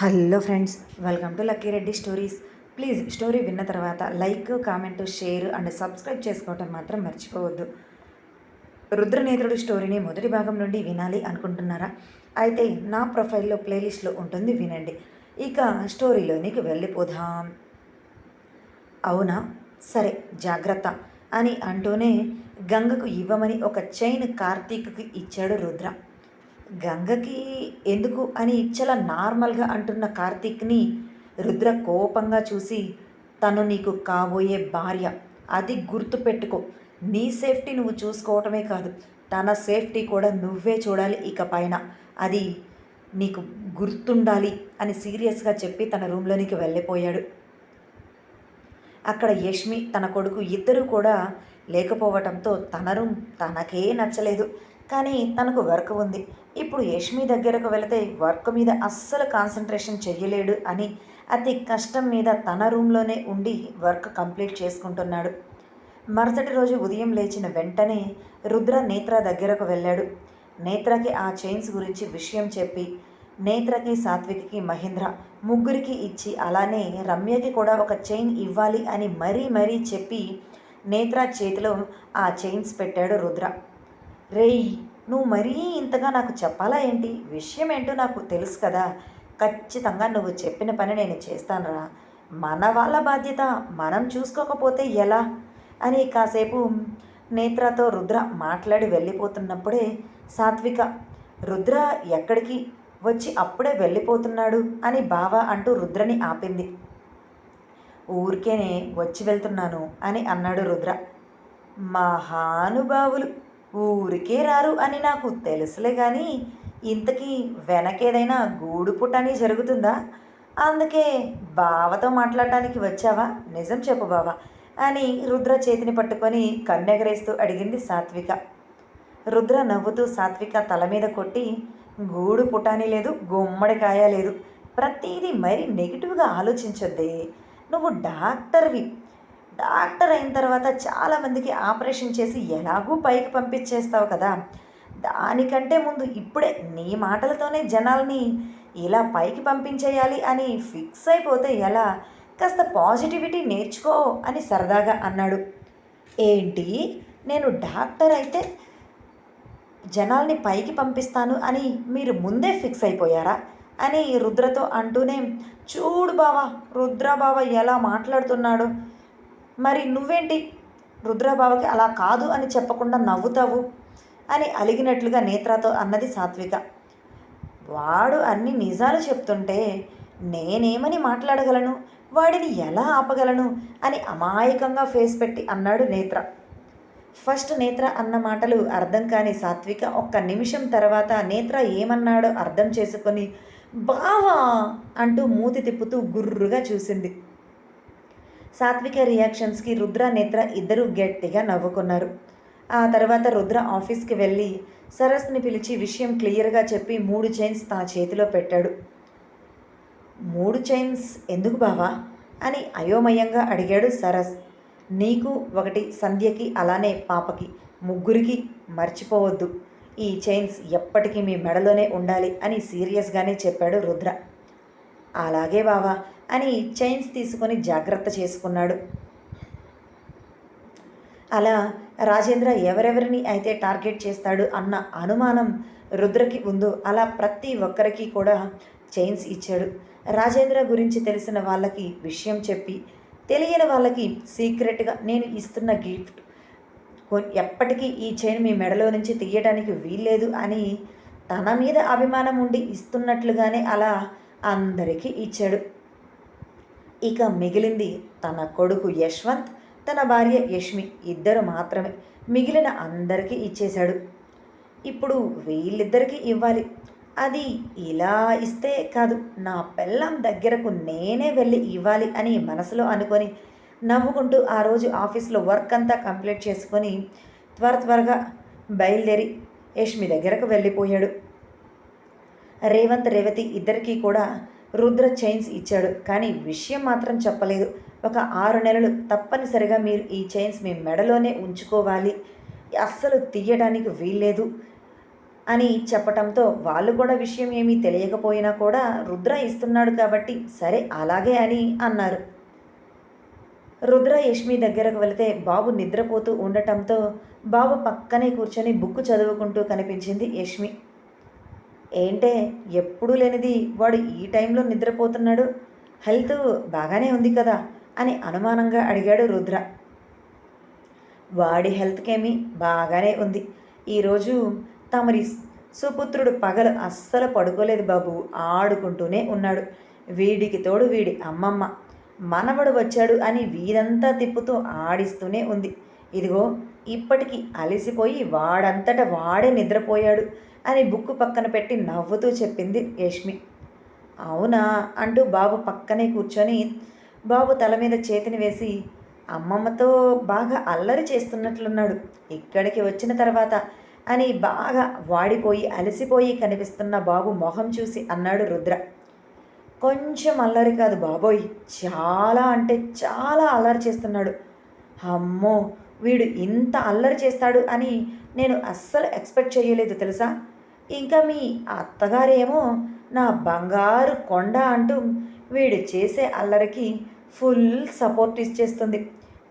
Hello friends welcome to Lucky Reddy stories. Please story విన్న తర్వాత like comment share and subscribe చేసుకోవటం మాత్రం మర్చిపోవద్దు. రుద్రనేత్రుడు స్టోరీని మొదటి భాగం నుండి వినాలి అనుకుంటున్నారా? అయితే నా ప్రొఫైల్లో ప్లేలిస్ట్లో ఉంటుంది వినండి. ఇక స్టోరీలోనికి వెళ్ళిపోదాం. అవునా? సరే జాగ్రత్త అని అంటూనే గంగకు ఇవ్వమని ఒక చైన్ కార్తీక్కి ఇచ్చాడు రుద్ర. గంగకి ఎందుకు అని చాలా నార్మల్గా అంటున్న కార్తీక్ని రుద్ర కోపంగా చూసి తను నీకు కాబోయే భార్య అది గుర్తుపెట్టుకో నీ సేఫ్టీ నువ్వు చూసుకోవటమే కాదు తన సేఫ్టీ కూడా నువ్వే చూడాలి ఇక పైన. అది నీకు గుర్తుండాలి అని సీరియస్గా చెప్పి తన రూమ్లోనికి వెళ్ళిపోయాడు. అక్కడ యష్మి తన కొడుకు ఇద్దరు కూడా లేకపోవటంతో తన రూమ్ తనకే నచ్చలేదు. కానీ తనకు వర్క్ ఉంది. ఇప్పుడు యష్మి దగ్గరకు వెళితే వర్క్ మీద అస్సలు కాన్సన్ట్రేషన్ చెయ్యలేడు అని అతి కష్టం మీద తన రూమ్లోనే ఉండి వర్క్ కంప్లీట్ చేసుకుంటున్నాడు. మరుసటి రోజు ఉదయం లేచిన వెంటనే రుద్ర నేత్ర దగ్గరకు వెళ్ళాడు. నేత్రకి ఆ చైన్స్ గురించి విషయం చెప్పి నేత్రకి సాత్వికి మహేంద్ర ముగ్గురికి ఇచ్చి అలానే రమ్యకి కూడా ఒక చైన్ ఇవ్వాలి అని మరీ మరీ చెప్పి నేత్ర చేతిలో ఆ చైన్స్ పెట్టాడు రుద్ర. రేయ్ నువ్వు మరీ ఇంతగా నాకు చెప్పాలా ఏంటి? విషయం ఏంటో నాకు తెలుసు కదా. ఖచ్చితంగా నువ్వు చెప్పిన పని నేను చేస్తానురా. మన వాళ్ళ బాధ్యత మనం చూసుకోకపోతే ఎలా? అని కాసేపు నేత్రతో రుద్ర మాట్లాడి వెళ్ళిపోతున్నప్పుడే సాత్విక రుద్ర ఎక్కడికి? వచ్చి అప్పుడే వెళ్ళిపోతున్నాడు అని బావ అంటూ రుద్రని ఆపింది. ఊరికేనే వచ్చి వెళ్తున్నాను అని అన్నాడు రుద్ర. మహానుభావులు! ఊరికే రారు అని నాకు తెలుసులే కానీ ఇంతకీ వెనకేదైనా గూడు పుట్టని జరుగుతుందా? అందుకే బావతో మాట్లాడటానికి వచ్చావా? నిజం చెప్పు బావా అని రుద్ర చేతిని పట్టుకొని కన్నెగరేస్తూ అడిగింది సాత్విక. రుద్ర నవ్వుతూ సాత్విక తల మీద కొట్టి గూడు పుటాని లేదు గుమ్మడికాయ లేదు ప్రతిదీ మరి నెగిటివ్గా ఆలోచించొద్దే. నువ్వు డాక్టర్వి. డాక్టర్ అయిన తర్వాత చాలామందికి ఆపరేషన్ చేసి ఎలాగూ పైకి పంపించేస్తావు కదా? దానికంటే ముందు ఇప్పుడే నీ మాటలతోనే జనాల్ని ఇలా పైకి పంపించేయాలి అని ఫిక్స్ అయిపోతే ఎలా? కాస్త పాజిటివిటీ నేర్చుకో అని సరదాగా అన్నాడు. ఏంటి? నేను డాక్టర్ అయితే జనాల్ని పైకి పంపిస్తాను అని మీరు ముందే ఫిక్స్ అయిపోయారా? అని రుద్రతో అంటూనే చూడు బావా రుద్ర బావ ఎలా మాట్లాడుతున్నాడు? మరి నువ్వేంటి? రుద్రబావకి అలా కాదు అని చెప్పకుండా నవ్వుతావు? అని అలిగినట్లుగా నేత్రతో అన్నది సాత్విక. వాడు అన్ని నిజాలు చెప్తుంటే నేనేమని మాట్లాడగలను? వాడిని ఎలా ఆపగలను? అని అమాయకంగా ఫేస్ పెట్టి అన్నాడు నేత్ర. ఫస్ట్ నేత్ర అన్న మాటలు అర్థం కాని సాత్విక ఒక్క నిమిషం తర్వాత నేత్ర ఏమన్నాడో అర్థం చేసుకొని బావా అంటూ మూతి తిప్పుతూ గుర్రుగా చూసింది. సాత్విక రియాక్షన్స్కి రుద్ర నేత్ర ఇద్దరూ గట్టిగా నవ్వుకున్నారు. ఆ తర్వాత రుద్ర ఆఫీస్కి వెళ్ళి సరస్ని పిలిచి విషయం క్లియర్గా చెప్పి మూడు చైన్స్ తన చేతిలో పెట్టాడు. మూడు చైన్స్ ఎందుకు బావా? అని అయోమయంగా అడిగాడు సరస్ నీకు ఒకటి సంధ్యకి అలానే పాపకి ముగ్గురికి మర్చిపోవద్దు. ఈ చైన్స్ ఎప్పటికీ మీ మెడలోనే ఉండాలి అని సీరియస్గానే చెప్పాడు రుద్ర. అలాగే బావా అని చైన్స్ తీసుకొని జాగ్రత్త చేసుకున్నాడు. అలా రాజేంద్ర ఎవరెవరిని అయితే టార్గెట్ చేస్తాడు అన్న అనుమానం రుద్రకి ఉందో అలా ప్రతి ఒక్కరికి కూడా చైన్స్ ఇచ్చాడు. రాజేంద్ర గురించి తెలిసిన వాళ్ళకి విషయం చెప్పి తెలియని వాళ్ళకి సీక్రెట్గా నేను ఇస్తున్న గిఫ్ట్ ఎప్పటికీ ఈ చైన్ మీ మెడలో నుంచి తీయడానికి వీల్లేదు అని తన మీద అభిమానం ఉండి ఇస్తున్నట్లుగానే అలా అందరికీ ఇచ్చాడు. ఇక మిగిలింది తన కొడుకు యశ్వంత్ తన భార్య యష్మి ఇద్దరు మాత్రమే. మిగిలిన అందరికీ ఇచ్చేశాడు. ఇప్పుడు వీళ్ళిద్దరికీ ఇవ్వాలి. అది ఇలా ఇస్తే కాదు. నా పెళ్ళం దగ్గరకు నేనే వెళ్ళి ఇవ్వాలి అని మనసులో అనుకొని నవ్వుకుంటూ ఆ రోజు ఆఫీస్లో వర్క్ అంతా కంప్లీట్ చేసుకొని త్వర త్వరగా బయలుదేరి యష్మి దగ్గరకు వెళ్ళిపోయాడు. రేవంత్ రేవతి ఇద్దరికీ కూడా రుద్ర చైన్స్ ఇచ్చాడు. కానీ విషయం మాత్రం చెప్పలేదు. ఒక ఆరు నెలలు తప్పనిసరిగా మీరు ఈ చైన్స్ మీ మెడలోనే ఉంచుకోవాలి. అస్సలు తీయడానికి వీల్లేదు అని చెప్పటంతో వాళ్ళు కూడా విషయం ఏమీ తెలియకపోయినా కూడా రుద్ర ఇస్తున్నాడు కాబట్టి సరే అలాగే అని అన్నారు. రుద్ర యష్మి దగ్గరకు వెళితే బాబు నిద్రపోతూ ఉండటంతో బాబు పక్కనే కూర్చొని బుక్ చదువుకుంటూ కనిపించింది యష్మి. ఏంటే ఎప్పుడూ లేనిది వాడు ఈ టైంలో నిద్రపోతున్నాడు. హెల్త్ బాగానే ఉంది కదా? అని అనుమానంగా అడిగాడు రుద్ర. వాడి హెల్త్కేమీ బాగానే ఉంది. ఈరోజు తమరి సుపుత్రుడు పగలు అస్సలు పడుకోలేదు బాబు. ఆడుకుంటూనే ఉన్నాడు. వీడికి తోడు వీడి అమ్మమ్మ. మనవడు వచ్చాడు అని వీరంతా తిప్పుతూ ఆడిస్తూనే ఉంది. ఇదిగో ఇప్పటికి అలసిపోయి వాడంతట వాడే నిద్రపోయాడు. అని బుక్కు పక్కన పెట్టి నవ్వుతూ చెప్పింది యష్మి. అవునా అంటూ బాబు పక్కనే కూర్చొని బాబు తల మీద చేతిని వేసి అమ్మమ్మతో బాగా అల్లరి చేస్తున్నట్లున్నాడు. ఇక్కడికి వచ్చిన తర్వాత అని బాగా వాడిపోయి అలసిపోయి కనిపిస్తున్న బాబు మొహం చూసి అన్నాడు రుద్ర. కొంచెం అల్లరి కాదు బాబోయ్ చాలా అంటే చాలా అల్లరి చేస్తున్నాడు. అమ్మో వీడు ఇంత అల్లరి చేస్తాడు అని నేను అస్సలు ఎక్స్పెక్ట్ చేయలేదు తెలుసా? ఇంకా మీ అత్తగారేమో నా బంగారు కొండ అంటూ వీడు చేసే అల్లరికి ఫుల్ సపోర్ట్ ఇచ్చేస్తుంది.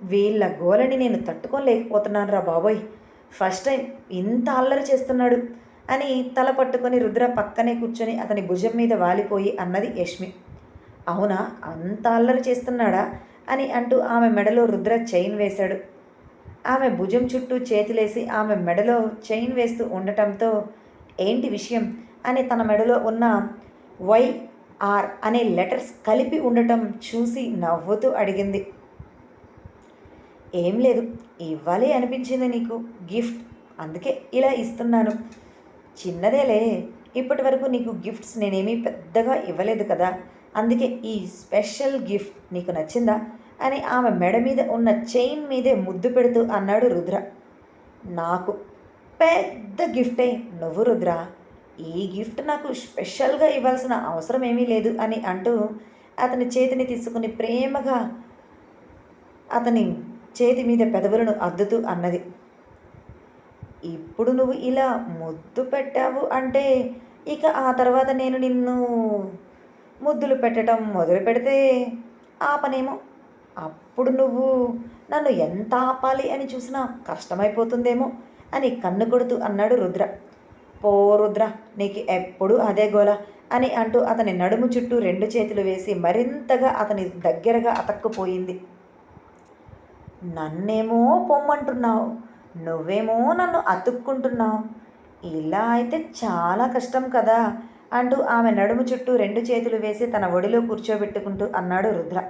వీళ్ళ గోలని నేను తట్టుకోలేకపోతున్నాను రా బాబోయ్. ఫస్ట్ టైం ఇంత అల్లరి చేస్తున్నాడు అని తల పట్టుకొని రుద్ర పక్కనే కూర్చొని అతని భుజం మీద వాలిపోయి అన్నది యష్మి. అవునా అంత అల్లరి చేస్తున్నాడా అని అంటూ ఆమె మెడలో రుద్ర చైన్ వేశాడు. ఆమె భుజం చుట్టూ చేతిలేసి ఆమె మెడలో చైన్ వేస్తూ ఉండటంతో ఏంటి విషయం అని తన మెడలో ఉన్న వైఆర్ అనే లెటర్స్ కలిపి ఉండటం చూసి నవ్వుతూ అడిగింది. ఏం లేదు ఇవ్వాలి అనిపించింది నీకు గిఫ్ట్. అందుకే ఇలా ఇస్తున్నాను. చిన్నదేలే ఇప్పటి వరకు నీకు గిఫ్ట్స్ నేనేమీ పెద్దగా ఇవ్వలేదు కదా. అందుకే ఈ స్పెషల్ గిఫ్ట్ నీకు నచ్చిందా అని ఆమె మెడ మీద ఉన్న చైన్ మీదే ముద్దు పెడుతూ అన్నాడు రుద్ర. నాకు పెద్ద గిఫ్టే. నువ్వు రుద్ర ఈ గిఫ్ట్ నాకు స్పెషల్గా ఇవ్వాల్సిన అవసరం ఏమీ లేదు అని అంటూ అతని చేతిని తీసుకుని ప్రేమగా అతని చేతి మీద పెదవులను అద్దుతూ అన్నది. ఇప్పుడు నువ్వు ఇలా ముద్దు పెట్టావు అంటే ఇక ఆ తర్వాత నేను నిన్ను ముద్దులు పెట్టడం మొదలు పెడితే ఆపనేమో. అప్పుడు నువ్వు నన్ను ఎంత ఆపాలి అని చూసినా కష్టమైపోతుందేమో. అని కన్ను కొడుతూ అన్నాడు రుద్ర. పో రుద్ర నీకు ఎప్పుడు అదే గోల అని అంటూ అతని నడుము చుట్టూ రెండు చేతులు వేసి మరింతగా అతని దగ్గరగా అతక్కుపోయింది. నన్నేమో పొమ్మంటున్నావు నువ్వేమో నన్ను అతుక్కుంటున్నావు ఇలా అయితే చాలా కష్టం కదా అంటూ ఆమె నడుము చుట్టూ రెండు చేతులు వేసి తన ఒడిలో కూర్చోబెట్టుకుంటూ అన్నాడు రుద్ర.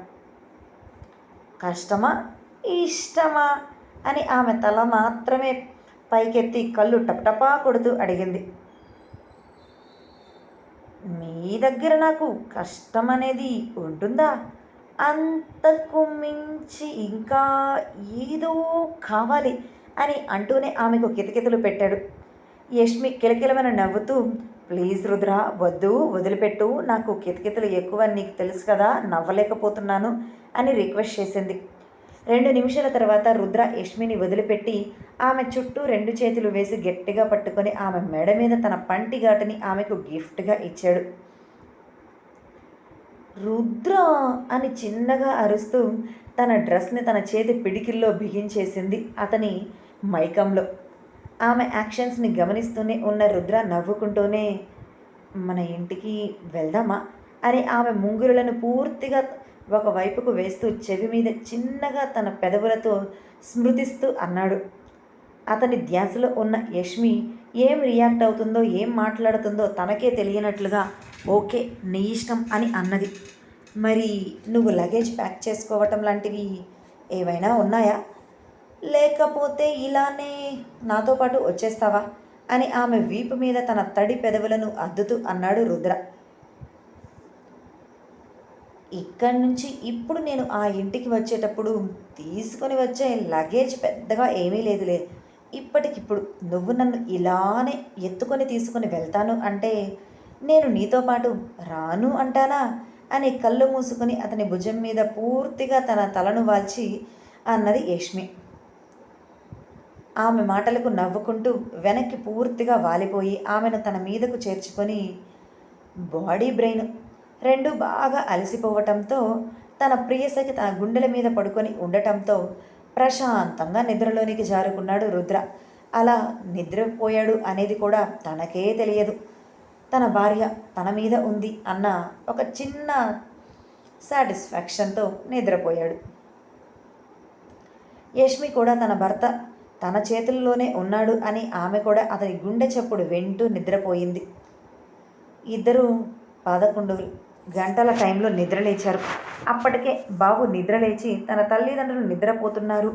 కష్టమా? ఇష్టమా? అని ఆమె తల మాత్రమే పైకెత్తి కళ్ళు టపటపా కొడుతూ అడిగింది. మీ దగ్గర నాకు కష్టం అనేది ఉంటుందా? అంతకు మించి ఇంకా ఏదో కావాలి అని అంటూనే ఆమెకు కితకితలు పెట్టాడు. యష్మి కిలకిలమైన నవ్వుతూ ప్లీజ్ రుద్ర వద్దు వదిలిపెట్టు నాకు కితకితలు ఎక్కువ నీకు తెలుసు కదా నవ్వలేకపోతున్నాను అని రిక్వెస్ట్ చేసింది. రెండు నిమిషాల తర్వాత రుద్ర యష్మిని వదిలిపెట్టి ఆమె చుట్టూ రెండు చేతులు వేసి గట్టిగా పట్టుకొని ఆమె మెడ మీద తన పంటి ఘాటుని ఆమెకు గిఫ్ట్గా ఇచ్చాడు. రుద్ర అని చిన్నగా అరుస్తూ తన డ్రెస్ని తన చేతి పిడికిల్లో బిగించేసింది అతని మైకంలో. ఆమె యాక్షన్స్ని గమనిస్తూనే ఉన్న రుద్ర నవ్వుకుంటూనే మన ఇంటికి వెళ్దామా? అని ఆమె ముంగురులను పూర్తిగా ఒకవైపుకు వేస్తూ చెవి మీద చిన్నగా తన పెదవులతో స్మృతిస్తూ అన్నాడు. అతని ధ్యాసలో ఉన్న యష్మి ఏం రియాక్ట్ అవుతుందో ఏం మాట్లాడుతుందో తనకే తెలియనట్లుగా ఓకే నీ ఇష్టం అని అన్నది. మరి నువ్వు లగేజ్ ప్యాక్ చేసుకోవటం లాంటివి ఏవైనా ఉన్నాయా? లేకపోతే ఇలానే నాతో పాటు వచ్చేస్తావా? అని ఆమె వీపు మీద తన తడి పెదవులను అద్దుతూ అన్నాడు రుద్ర. ఇక్కడి నుంచి ఇప్పుడు నేను ఆ ఇంటికి వచ్చేటప్పుడు తీసుకొని వచ్చే లగేజ్ పెద్దగా ఏమీ లేదులే. ఇప్పటికిప్పుడు నువ్వు నన్ను ఇలానే ఎత్తుకొని తీసుకొని వెళ్తాను అంటే నేను నీతో పాటు రాను అంటానా? అని కళ్ళు మూసుకొని అతని భుజం మీద పూర్తిగా తన తలను వాల్చి అన్నది యష్మి. ఆమె మాటలకు నవ్వుకుంటూ వెనక్కి పూర్తిగా వాలిపోయి ఆమెను తన మీదకు చేర్చుకొని బాడీ బ్రెయిన్ రెండు బాగా అలసిపోవటంతో తన ప్రియసఖి తన గుండెల మీద పడుకొని ఉండటంతో ప్రశాంతంగా నిద్రలోనికి జారుకున్నాడు రుద్ర. అలా నిద్రపోయాడు అనేది కూడా తనకే తెలియదు. తన భార్య తన మీద ఉంది అన్న ఒక చిన్న సాటిస్ఫాక్షన్తో నిద్రపోయాడు. యష్మి కూడా తన భర్త తన చేతుల్లోనే ఉన్నాడు అని ఆమె కూడా అతని గుండె చప్పుడు వింటూ నిద్రపోయింది. ఇద్దరు పదకొండు గంటల టైంలో నిద్రలేచారు అప్పటికే బాబు నిద్రలేచి తన తల్లిదండ్రులు నిద్రపోతున్నారు.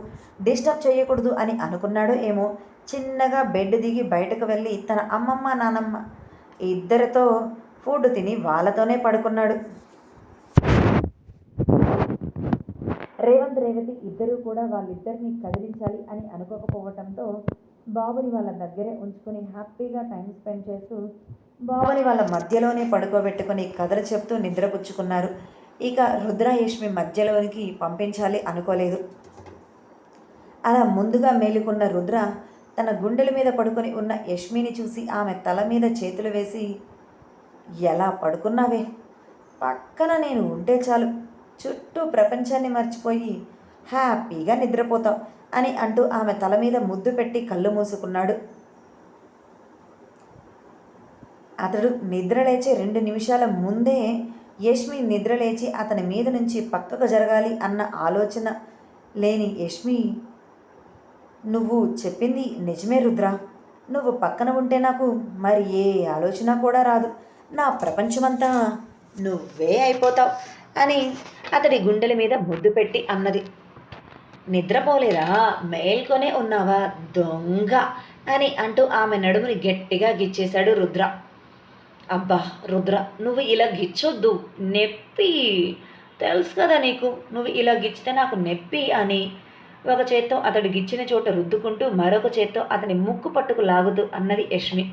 డిస్టర్బ్ చేయకూడదు అని అనుకున్నాడో ఏమో. చిన్నగా బెడ్ దిగి బయటకు వెళ్ళి తన అమ్మమ్మ నానమ్మ ఇద్దరితో ఫుడ్ తిని వాళ్ళతోనే పడుకున్నాడు. రేవంత్ రేవతి ఇద్దరూ కూడా వాళ్ళిద్దరిని కదిలించాలి అని అనుకోకపోవటంతో బాబుని వాళ్ళ దగ్గరే ఉంచుకొని హ్యాపీగా టైం స్పెండ్ చేస్తూ బాబుని వాళ్ళ మధ్యలోనే పడుకోబెట్టుకుని కథలు చెప్తూ నిద్రపుచ్చుకున్నారు. ఇక రుద్ర యష్మి మధ్యలోనికి పంపించాలి అనుకోలేదు. అలా ముందుగా మేలుకున్న రుద్ర తన గుండెల మీద పడుకొని ఉన్న యష్మిని చూసి ఆమె తల మీద చేతులు వేసి ఎలా పడుకున్నావే? పక్కన నేను ఉంటే చాలు. చుట్టూ ప్రపంచాన్ని మర్చిపోయి హ్యాపీగా నిద్రపోతావు అని అంటూ ఆమె తల మీద ముద్దు పెట్టి కళ్ళు మూసుకున్నాడు. అతడు నిద్రలేచే రెండు నిమిషాల ముందే యష్మి నిద్రలేచి అతని మీద నుంచి పక్కకు జరగాలి అన్న ఆలోచన లేని యష్మి నువ్వు చెప్పింది నిజమే రుద్ర. నువ్వు పక్కన ఉంటే నాకు మరి ఏ ఆలోచన కూడా రాదు. నా ప్రపంచమంతా నువ్వే అయిపోతావు అని అతడి గుండెల మీద ముద్దు పెట్టి అన్నది. నిద్రపోలేదా మేల్కొనే ఉన్నావా? దొంగ అని అంటూ ఆమె నడుముని గట్టిగా గిచ్చేశాడు రుద్ర. అబ్బా రుద్ర నువ్వు ఇలా గిచ్చొద్దు నొప్పి. తెలుసు కదా నీకు నువ్వు ఇలా గిచ్చితే నాకు నొప్పి అని. ఒక చేత్తో అతడు గిచ్చిన చోట రుద్దుకుంటూ మరొక చేత్తో అతని ముక్కు పట్టుకు లాగుతూ అన్నది యష్మి.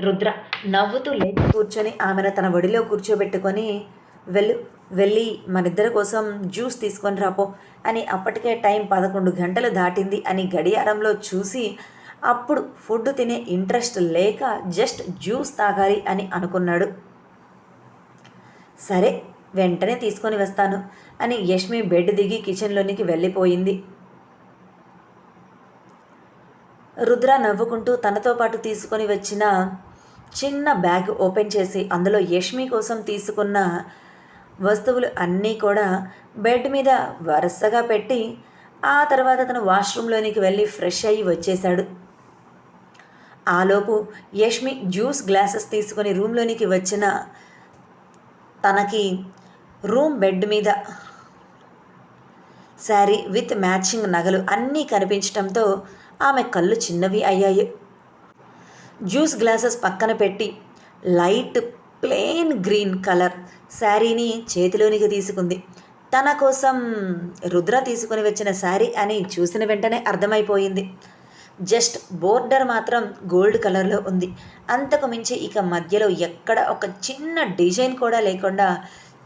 రుద్ర నవ్వుతూ లేచి కూర్చొని ఆమెను తన ఒడిలో కూర్చోబెట్టుకొని వెళ్ళు వెళ్ళి మనిద్దరి కోసం జ్యూస్ తీసుకొని రాపో అని అప్పటికే టైం పదకొండు గంటలు దాటింది అని గడియారంలో చూసి అప్పుడు ఫుడ్ తినే ఇంట్రెస్ట్ లేక జస్ట్ జ్యూస్ తాగాలి అని అనుకున్నాడు. సరే వెంటనే తీసుకొని వస్తాను అని యష్మి బెడ్ దిగి కిచెన్లోనికి వెళ్ళిపోయింది. రుద్ర నవ్వుకుంటూ తనతో పాటు తీసుకొని వచ్చిన చిన్న బ్యాగ్ ఓపెన్ చేసి అందులో యష్మి కోసం తీసుకున్న వస్తువులు అన్నీ కూడా బెడ్ మీద వరుసగా పెట్టి ఆ తర్వాత తను వాష్రూమ్లోనికి వెళ్ళి ఫ్రెష్ అయ్యి వచ్చేశాడు. ఆలోపు యష్మి జ్యూస్ గ్లాసెస్ తీసుకొని రూమ్లోనికి వచ్చిన తనకి రూమ్ బెడ్ మీద శారీ విత్ మ్యాచింగ్ నగలు అన్నీ కనిపించడంతో ఆమె కళ్ళు చిన్నవి అయ్యాయి. జ్యూస్ గ్లాసెస్ పక్కన పెట్టి లైట్ ప్లెయిన్ గ్రీన్ కలర్ శారీని చేతిలోనికి తీసుకుంది. తన కోసం రుద్ర తీసుకొని వచ్చిన శారీ అని చూసిన వెంటనే అర్థమైపోయింది. జస్ట్ బోర్డర్ మాత్రం గోల్డ్ కలర్లో ఉంది. అంతకు మించి ఇక మధ్యలో ఎక్కడ ఒక చిన్న డిజైన్ కూడా లేకుండా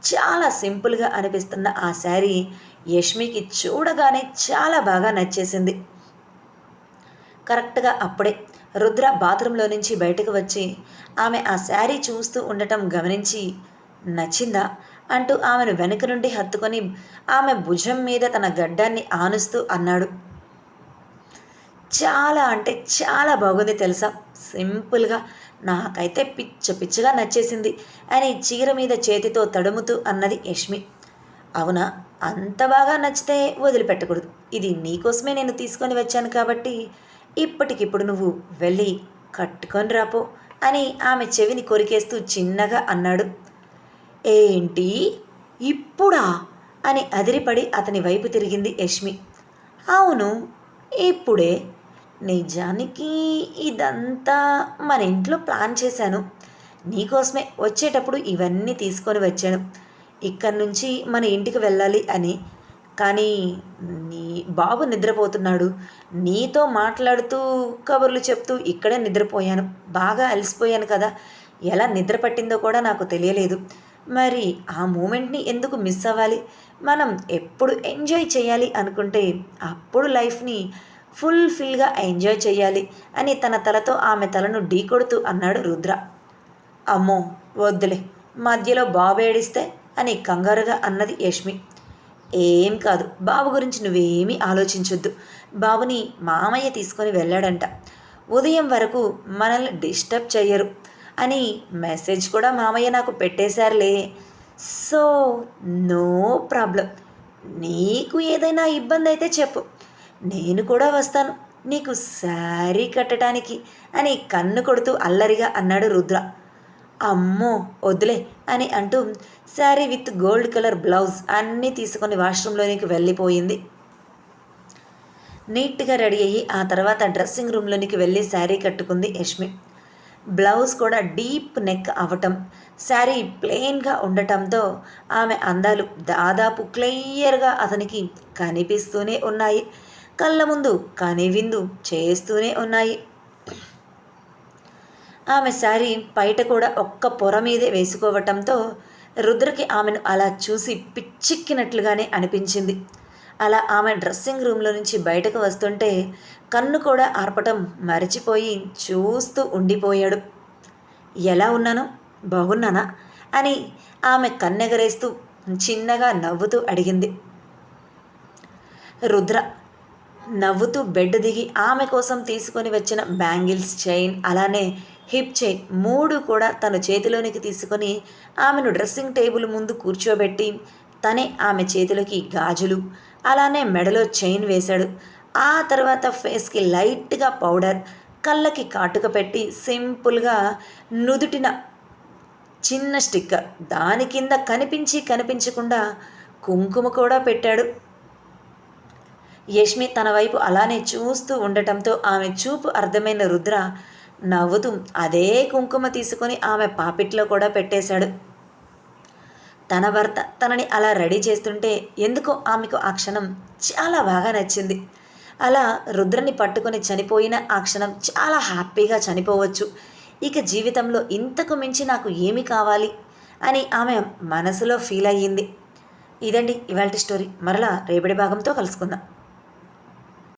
చాలా సింపుల్గా అనిపిస్తున్న ఆ శారీ యష్మికి చూడగానే చాలా బాగా నచ్చేసింది. కరెక్ట్గా అప్పుడే రుద్ర బాత్రూంలో నుంచి బయటకు వచ్చి ఆమె ఆ శారీ చూస్తూ ఉండటం గమనించి నచ్చిందా? అంటూ ఆమెను వెనుక నుండి హత్తుకొని ఆమె భుజం మీద తన గడ్డాన్ని ఆనుస్తూ అన్నాడు. చాలా అంటే చాలా బాగుంది తెలుసా? సింపుల్గా నాకైతే పిచ్చ పిచ్చగా నచ్చేసింది. అని చీర మీద చేతితో తడుముతూ అన్నది యష్మి. అవునా? అంత బాగా నచ్చితే వదిలిపెట్టకూడదు. ఇది నీకోసమే నేను తీసుకొని వచ్చాను కాబట్టి ఇప్పటికిప్పుడు నువ్వు వెళ్ళి కట్టుకొని రాపో అని ఆమె చెవిని కొరికేస్తూ చిన్నగా అన్నాడు. ఏంటి? ఇప్పుడా? అని అదిరిపడి అతని వైపు తిరిగింది యష్మి. అవును ఇప్పుడే. నిజానికి ఇదంతా మన ఇంట్లో ప్లాన్ చేశాను. నీకోసమే వచ్చేటప్పుడు ఇవన్నీ తీసుకొని వచ్చాను. ఇక్కడి నుంచి మన ఇంటికి వెళ్ళాలి అని. కానీ నీ బాబు నిద్రపోతున్నాడు. నీతో మాట్లాడుతూ కబుర్లు చెప్తూ ఇక్కడే నిద్రపోయాను. బాగా అలసిపోయాను కదా. ఎలా నిద్ర పట్టిందో కూడా నాకు తెలియలేదు. మరి ఆ మూమెంట్ని ఎందుకు మిస్ అవ్వాలి? మనం ఎప్పుడు ఎంజాయ్ చేయాలి అనుకుంటే అప్పుడు లైఫ్ని ఫుల్ఫిల్గా ఎంజాయ్ చేయాలి అని తన తలతో ఆమె తలను ఢీకొడుతూ అన్నాడు రుద్ర. అమ్మో వద్దులే మధ్యలో బాబు ఏడిస్తే అని కంగారుగా అన్నది యష్మి. ఏం కాదు బాబు గురించి నువ్వేమీ ఆలోచించొద్దు. బాబుని మామయ్య తీసుకొని వెళ్ళాడంట. ఉదయం వరకు మనల్ని డిస్టర్బ్ చెయ్యరు అని మెసేజ్ కూడా మామయ్య నాకు పెట్టేశారులే. So no problem. నీకు ఏదైనా ఇబ్బంది అయితే చెప్పు. నేను కూడా వస్తాను. నీకు శారీ కట్టడానికి అని కన్ను కొడుతూ అల్లరిగా అన్నాడు రుద్ర. అమ్మో వద్దులే అని అంటూ sari with gold colour blouse అన్నీ తీసుకొని వాష్రూమ్లోనికి వెళ్ళిపోయింది. నీట్గా రెడీ అయ్యి ఆ తర్వాత డ్రెస్సింగ్ రూమ్లోనికి వెళ్ళి శారీ కట్టుకుంది యష్మి. బ్లౌజ్ కూడా డీప్ నెక్ అవటం శారీ ప్లెయిన్గా ఉండటంతో ఆమె అందాలు దాదాపు క్లియర్గా అతనికి కనిపిస్తూనే ఉన్నాయి. కళ్ళ ముందు కానీ విందు చేస్తూనే ఉన్నాయి. ఆమె శారీ బయట కూడా ఒక్క పొర మీదే వేసుకోవటంతో రుద్రకి ఆమెను అలా చూసి పిచ్చెక్కినట్లుగానే అనిపించింది. అలా ఆమె డ్రెస్సింగ్ రూమ్లో నుంచి బయటకు వస్తుంటే కన్ను కూడా ఆర్పటం మరిచిపోయి చూస్తూ ఉండిపోయాడు. ఎలా ఉన్నాను? బాగున్నానా? అని ఆమె కన్నెగరేస్తూ చిన్నగా నవ్వుతూ అడిగింది. రుద్ర నవ్వుతూ బెడ్ దిగి ఆమె కోసం తీసుకొని వచ్చిన బ్యాంగిల్స్ చైన్ అలానే హిప్ చైన్ మూడు కూడా తన చేతిలోనికి తీసుకొని ఆమెను డ్రెస్సింగ్ టేబుల్ ముందు కూర్చోబెట్టి తనే ఆమె చేతిలోకి గాజులు అలానే మెడలో చైన్ వేశాడు. ఆ తర్వాత ఫేస్కి లైట్గా పౌడర్ కళ్ళకి కాటుక పెట్టి సింపుల్గా నుదుటిన చిన్న స్టిక్కర్ దాని కింద కనిపించి కనిపించకుండా కుంకుమ కూడా పెట్టాడు. యష్మి తన వైపు అలానే చూస్తూ ఉండటంతో ఆమె చూపు అర్థమైన రుద్ర నవ్వుతూ అదే కుంకుమ తీసుకొని ఆమె పాపిట్లో కూడా పెట్టేశాడు. తన భర్త తనని అలా రెడీ చేస్తుంటే ఎందుకో ఆమెకు ఆ క్షణం చాలా బాగా నచ్చింది. అలా రుద్రని పట్టుకొని చనిపోయిన ఆ క్షణం చాలా హ్యాపీగా చనిపోవచ్చు. ఇక జీవితంలో ఇంతకు మించి నాకు ఏమి కావాలి? అని ఆమె మనసులో ఫీల్ అయ్యింది. ఇదండి ఇవాళ స్టోరీ. మరలా రేపటి భాగంతో కలుసుకుందాం.